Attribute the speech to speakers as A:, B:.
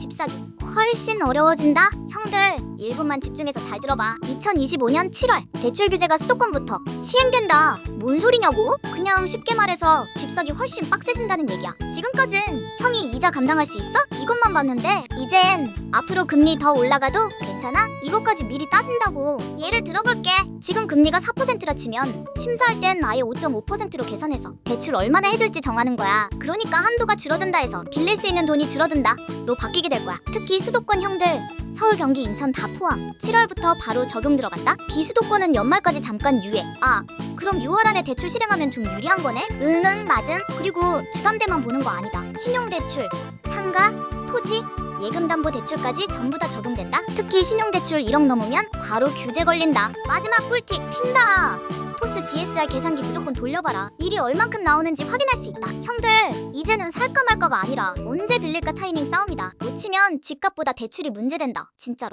A: 집 사기 훨씬 어려워진다. 형들 1분만 집중해서 잘 들어봐. 2025년 7월 대출 규제가 수도권부터 시행된다. 뭔 소리냐고? 그냥 쉽게 말해서 집 사기 훨씬 빡세진다는 얘기야. 지금까진 형이 이자 감당할 수 있어? 이것만 봤는데 이젠 앞으로 금리 더 올라가도 괜찮아? 이것까지 미리 따진다고. 예를 들어볼게. 지금 금리가 4%라 치면 심사할 땐 아예 5.5%로 계산해서 대출 얼마나 해줄지 정하는 거야. 그러니까 한도가 줄어든다 해서 빌릴 수 있는 돈이 줄어든다. 로 바뀌게 될 거야. 특히 수도권 형들 서울, 경기, 인천 다 포함. 7월부터 바로 적용 들어간다. 비수도권은 연말까지 잠깐 유예. 아, 그럼 6월 안에 대출 실행하면 좀 유리한 거네? 응, 응, 맞음. 그리고 주담대만 보는 거 아니다. 신용대출, 상가, 토지, 예금담보대출까지 전부 다 적용된다. 특히 신용대출 1억 넘으면 바로 규제 걸린다. 마지막 꿀팁 핀다. 토스 DSR 계산기 무조건 돌려봐라. 일이 얼만큼 나오는지 확인할 수 있다. 형들, 이제는 살까 말까가 아니라 언제 빌릴까 타이밍 싸움이다. 놓치면 집값보다 대출이 문제된다. 진짜로.